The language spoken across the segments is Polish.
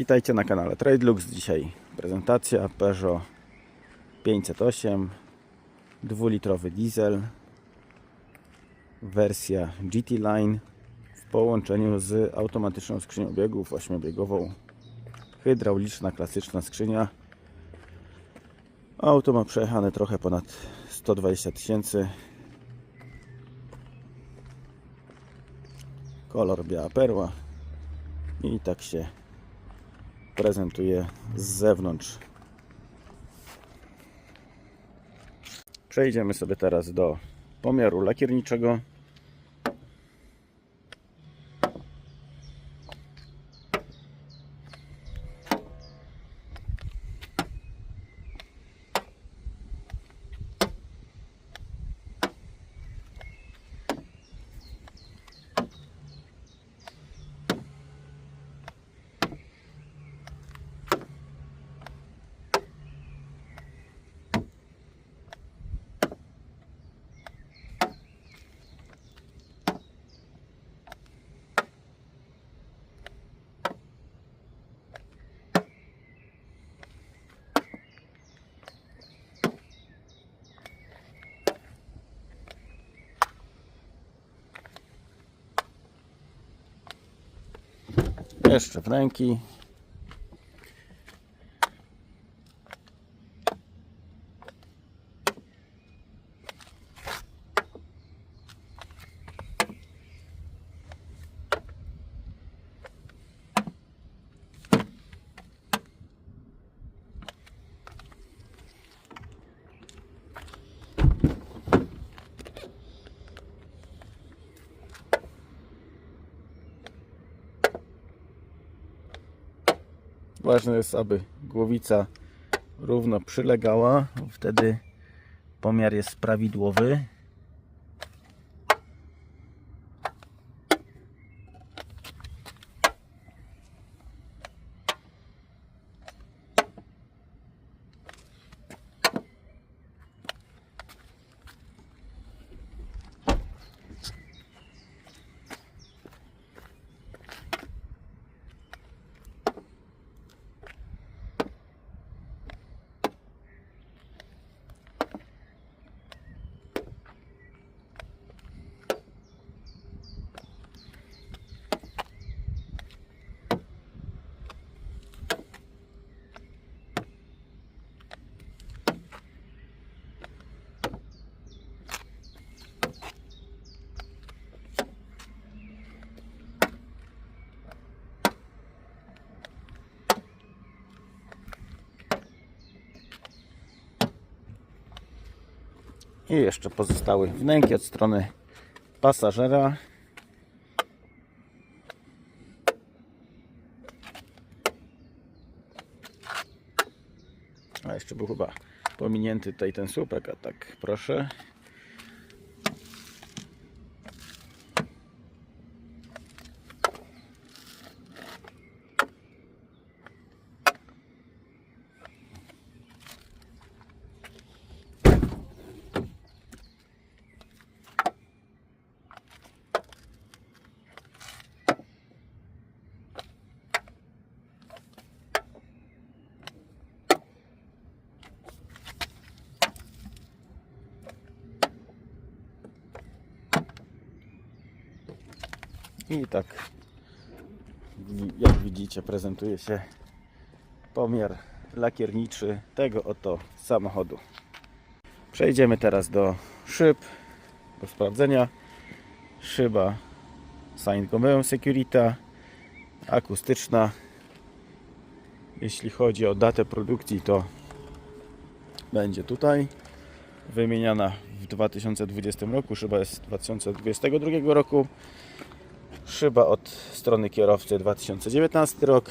Witajcie na kanale Tradelux. Dzisiaj prezentacja Peugeot 508 dwulitrowy diesel wersja GT Line w połączeniu z automatyczną skrzynią biegów ośmiobiegową. Hydrauliczna, klasyczna skrzynia. Auto ma przejechane trochę ponad 120 tysięcy. Kolor biała perła. I tak się prezentuje z zewnątrz. Przejdziemy sobie teraz do pomiaru lakierniczego. Jeszcze wnęki. Ważne jest, aby głowica równo przylegała. Wtedy pomiar jest prawidłowy. I jeszcze pozostały wnęki od strony pasażera. A jeszcze był chyba pominięty tutaj ten słupek, a tak proszę. I tak, jak widzicie, prezentuje się pomiar lakierniczy tego oto samochodu. Przejdziemy teraz do szyb, do sprawdzenia. Szyba Saint-Gobain Securita, akustyczna. Jeśli chodzi o datę produkcji, to będzie tutaj wymieniana w 2020 roku. Szyba jest z 2022 roku. Szyba od strony kierowcy 2019 rok.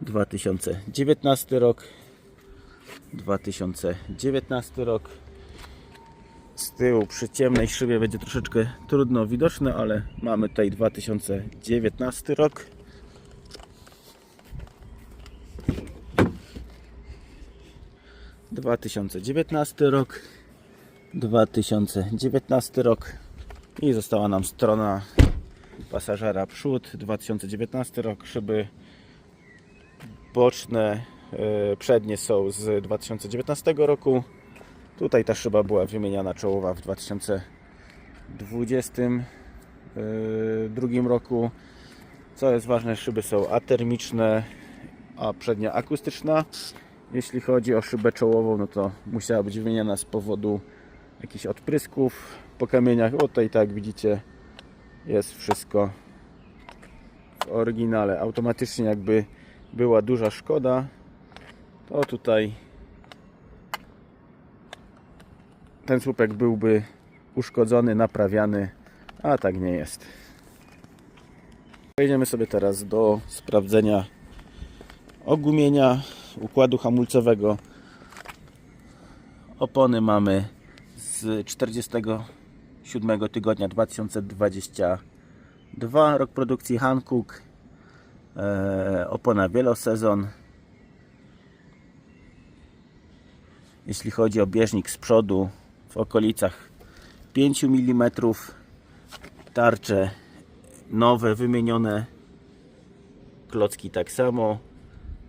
2019 rok. 2019 rok. Z tyłu przy ciemnej szybie będzie troszeczkę trudno widoczne, ale mamy tutaj 2019 rok. Dwa tysiące dziewiętnasty rok, 2019 rok i została nam strona pasażera przód 2019 rok, szyby boczne, e, przednie są z 2019 roku. Tutaj ta szyba była wymieniana czołowa w 2022 roku. Co jest ważne, szyby są atermiczne, a przednia akustyczna. Jeśli chodzi o szybę czołową, no to musiała być wymieniana z powodu jakichś odprysków po kamieniach. O tutaj tak widzicie jest wszystko w oryginale. Automatycznie jakby była duża szkoda, to tutaj ten słupek byłby uszkodzony, naprawiany, a tak nie jest. Przejdziemy sobie teraz do sprawdzenia ogumienia układu hamulcowego. Opony mamy z 47 tygodnia 2022 rok produkcji Hankook e, opona wielosezon. Jeśli chodzi o bieżnik z przodu w okolicach 5 mm tarcze nowe wymienione klocki tak samo.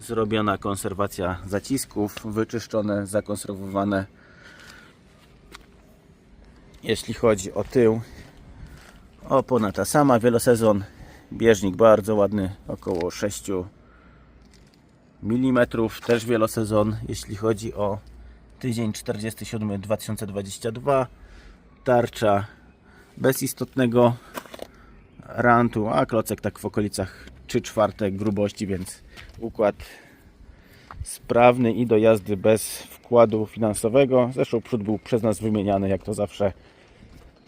Zrobiona konserwacja zacisków wyczyszczone zakonserwowane jeśli chodzi o tył, opona ta sama, wielosezon, bieżnik bardzo ładny, około 6 mm, też wielosezon, jeśli chodzi o tydzień 47 2022, tarcza bez istotnego rantu, a klocek tak w okolicach 3 czwarte grubości, więc układ sprawny i do jazdy bez wkładu finansowego. Zresztą przód był przez nas wymieniany, jak to zawsze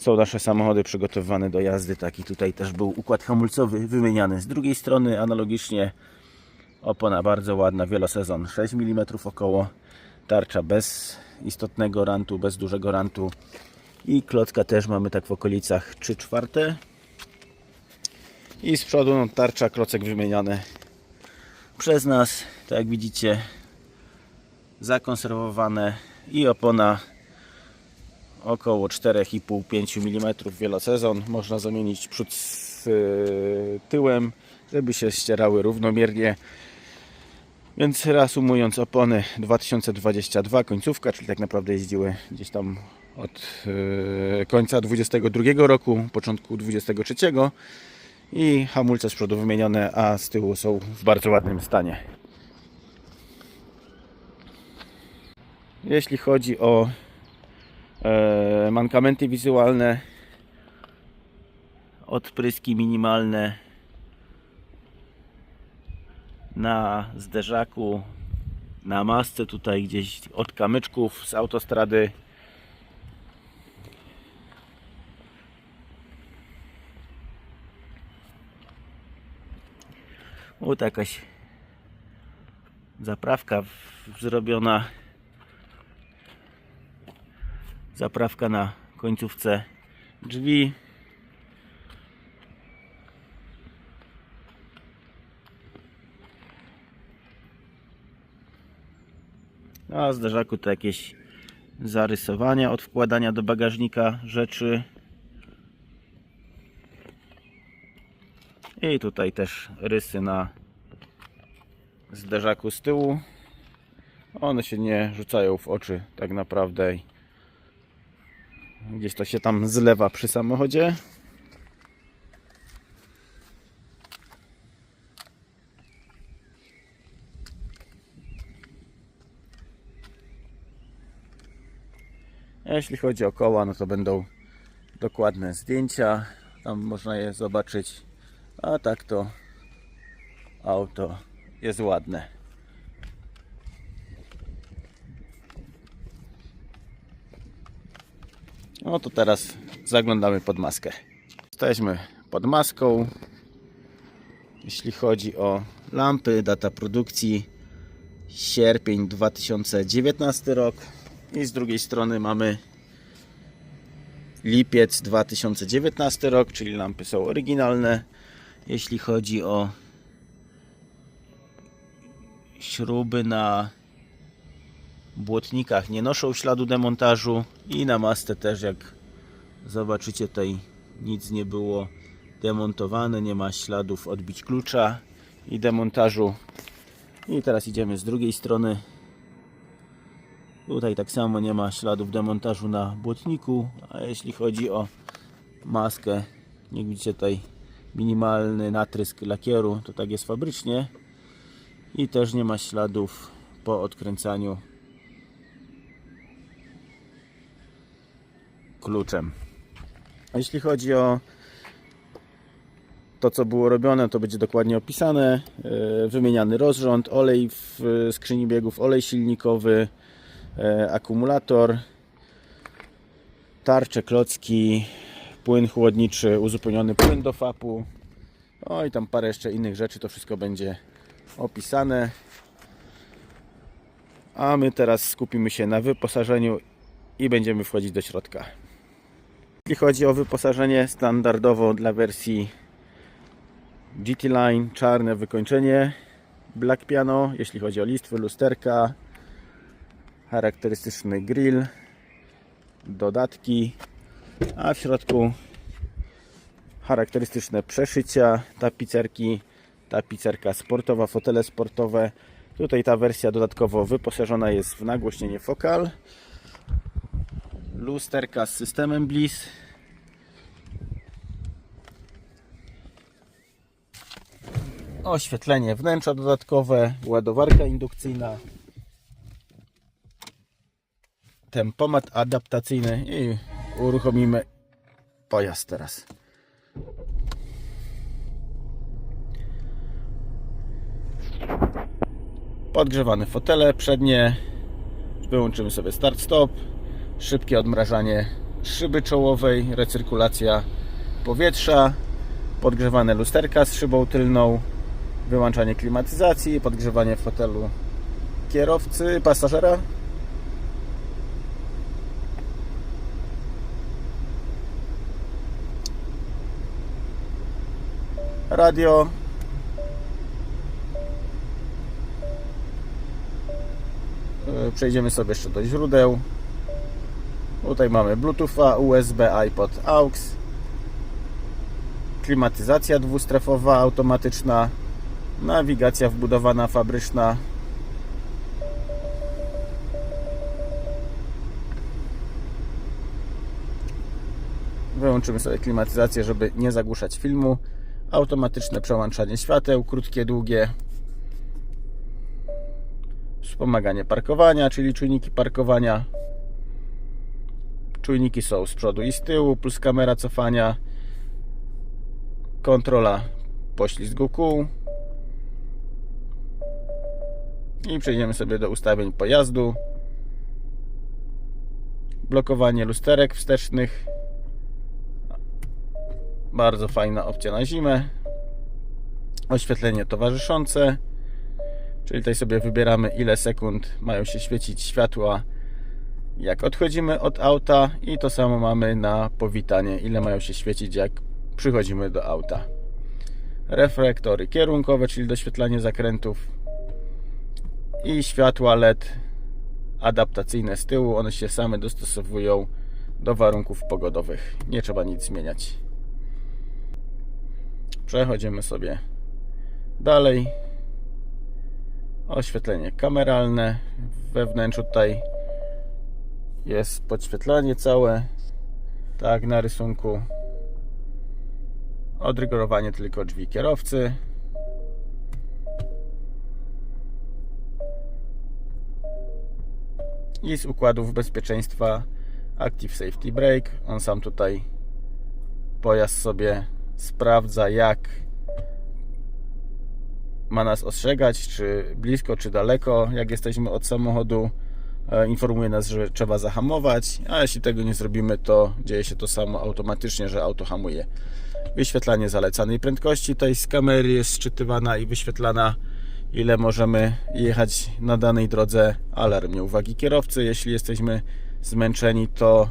są nasze samochody przygotowane do jazdy. Taki tutaj też był układ hamulcowy wymieniany. Z drugiej strony analogicznie opona bardzo ładna, wielosezon 6 mm około, tarcza bez istotnego rantu, bez dużego rantu i klocka też mamy tak w okolicach 3 czwarte i z przodu no, tarcza, klocek wymieniany przez nas, tak jak widzicie zakonserwowane i opona około 4,5-5 mm wielosezon. Można zamienić przód z y, tyłem, żeby się ścierały równomiernie. Więc reasumując, opony 2022 końcówka, czyli tak naprawdę jeździły gdzieś tam od y, końca 22 roku, początku 23 i hamulce z przodu wymienione, a z tyłu są w bardzo ładnym stanie. Jeśli chodzi o mankamenty wizualne, odpryski minimalne na zderzaku, na masce tutaj gdzieś od kamyczków z autostrady. O, jakaś zaprawka zrobiona zaprawka na końcówce drzwi. A w zderzaku to jakieś zarysowania od wkładania do bagażnika rzeczy. I tutaj też rysy na zderzaku z tyłu. One się nie rzucają w oczy tak naprawdę. Gdzieś to się tam zlewa przy samochodzie. Jeśli chodzi o koła, no to będą dokładne zdjęcia. Tam można je zobaczyć. A tak to auto jest ładne. No to teraz zaglądamy pod maskę. Jesteśmy pod maską. Jeśli chodzi o lampy, data produkcji sierpień 2019 rok i z drugiej strony mamy lipiec 2019 rok, czyli lampy są oryginalne. Jeśli chodzi o śruby na błotnikach nie noszą śladu demontażu i na mastę też jak zobaczycie tutaj nic nie było demontowane, nie ma śladów odbić klucza i demontażu. I teraz idziemy z drugiej strony. Tutaj tak samo nie ma śladów demontażu na błotniku, a jeśli chodzi o maskę, jak widzicie tutaj minimalny natrysk lakieru, to tak jest fabrycznie i też nie ma śladów po odkręcaniu kluczem. Jeśli chodzi o to, co było robione, to będzie dokładnie opisane. E, Wymieniany rozrząd, olej w e, skrzyni biegów, olej silnikowy, e, akumulator, tarcze, klocki, płyn chłodniczy, uzupełniony płyn do FAP-u. O i tam parę jeszcze innych rzeczy, to wszystko będzie opisane. A my teraz skupimy się na wyposażeniu i będziemy wchodzić do środka. Jeśli chodzi o wyposażenie standardowo dla wersji GT Line, czarne wykończenie, black piano, jeśli chodzi o listwy, lusterka, charakterystyczny grill, dodatki, a w środku charakterystyczne przeszycia, tapicerki, tapicerka sportowa, fotele sportowe. Tutaj ta wersja dodatkowo wyposażona jest w nagłośnienie Focal, lusterka z systemem Bliss, oświetlenie wnętrza dodatkowe, ładowarka indukcyjna, tempomat adaptacyjny i uruchomimy pojazd teraz. Podgrzewane fotele przednie, wyłączymy sobie start stop, szybkie odmrażanie szyby czołowej, recyrkulacja powietrza, podgrzewane lusterka z szybą tylną, wyłączanie klimatyzacji, podgrzewanie fotelu kierowcy, pasażera. Radio. E, Przejdziemy sobie jeszcze do źródeł. Tutaj mamy Bluetootha, USB, iPod, AUX. Klimatyzacja dwustrefowa, automatyczna. Nawigacja wbudowana, fabryczna. Wyłączymy sobie klimatyzację, żeby nie zagłuszać filmu. Automatyczne przełączanie świateł, krótkie, długie. Wspomaganie parkowania, czyli czujniki parkowania. Czujniki są z przodu i z tyłu, plus kamera cofania. Kontrola poślizgu kół. I przejdziemy sobie do ustawień pojazdu. Blokowanie lusterek wstecznych. Bardzo fajna opcja na zimę. Oświetlenie towarzyszące. Czyli tutaj sobie wybieramy ile sekund mają się świecić światła jak odchodzimy od auta i to samo mamy na powitanie ile mają się świecić jak przychodzimy do auta. Reflektory kierunkowe, czyli doświetlanie zakrętów i światła LED adaptacyjne z tyłu. One się same dostosowują do warunków pogodowych. Nie trzeba nic zmieniać. Przechodzimy sobie dalej. Oświetlenie kameralne. We wnętrzu tutaj jest podświetlanie całe. Tak, na rysunku. Odrygorowanie tylko drzwi kierowcy. i z układów bezpieczeństwa Active Safety Brake. On sam tutaj pojazd sobie sprawdza, jak ma nas ostrzegać, czy blisko, czy daleko. Jak jesteśmy od samochodu, informuje nas, że trzeba zahamować, a jeśli tego nie zrobimy, to dzieje się to samo automatycznie, że auto hamuje. Wyświetlanie zalecanej prędkości tutaj z kamery jest szczytywana i wyświetlana ile możemy jechać na danej drodze. Alarm nieuwagi kierowcy. Jeśli jesteśmy zmęczeni, to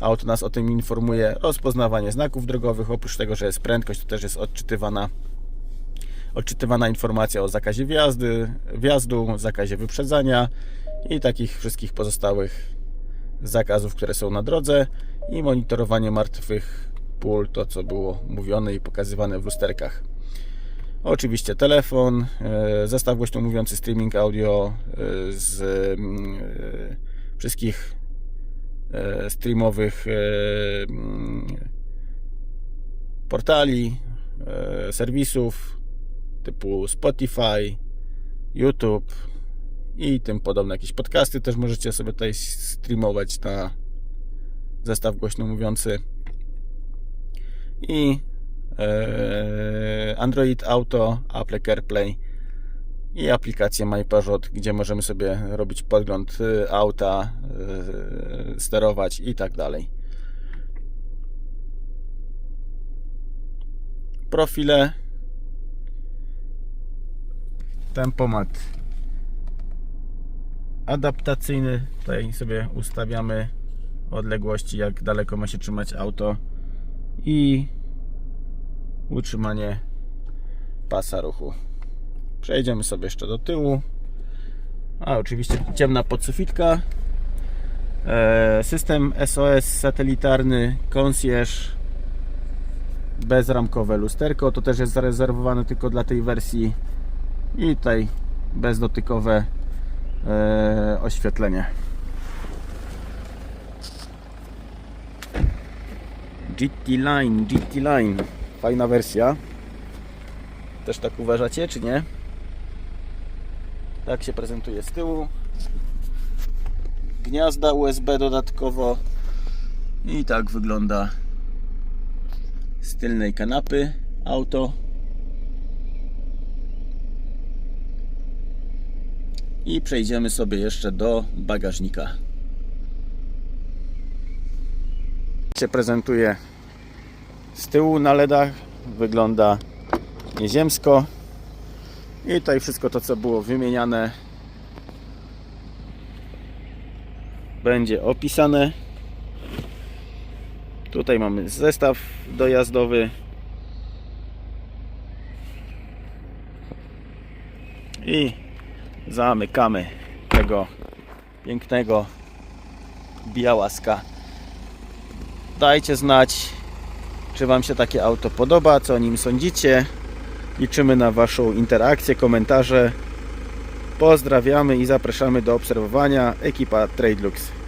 auto nas o tym informuje. Rozpoznawanie znaków drogowych. Oprócz tego, że jest prędkość, to też jest odczytywana odczytywana informacja o zakazie wjazdy, wjazdu, zakazie wyprzedzania i takich wszystkich pozostałych zakazów, które są na drodze i monitorowanie martwych pól, to co było mówione i pokazywane w lusterkach. Oczywiście telefon, e, zestaw głośno mówiący streaming audio e, z mm, e, wszystkich streamowych mm, portali, serwisów typu Spotify, YouTube i tym podobne. Jakieś podcasty też możecie sobie tutaj streamować na zestaw głośno mówiący. I e, Android Auto, Apple CarPlay i aplikację MyPeugeot, gdzie możemy sobie robić podgląd y, auta, y, sterować i tak dalej. Profile tempomat adaptacyjny. Tutaj sobie ustawiamy odległości, jak daleko ma się trzymać auto i utrzymanie pasa ruchu. Przejdziemy sobie jeszcze do tyłu. A oczywiście ciemna podsufitka. E, System SOS satelitarny, concierge, bezramkowe lusterko. To też jest zarezerwowane tylko dla tej wersji. I tutaj bezdotykowe oświetlenie. GT Line, GT Line. Fajna wersja. Też tak uważacie, czy nie? Tak się prezentuje z tyłu. Gniazda USB dodatkowo. I tak wygląda z tylnej kanapy auto. I przejdziemy sobie jeszcze do bagażnika. Się prezentuje z tyłu na LEDach. Wygląda nieziemsko. I tutaj wszystko to, co było wymieniane, będzie opisane. Tutaj mamy zestaw dojazdowy. I zamykamy tego pięknego białaska. Dajcie znać, czy Wam się takie auto podoba, co o nim sądzicie. Liczymy na Waszą interakcję, komentarze. Pozdrawiamy i zapraszamy do obserwowania ekipa Tradelux.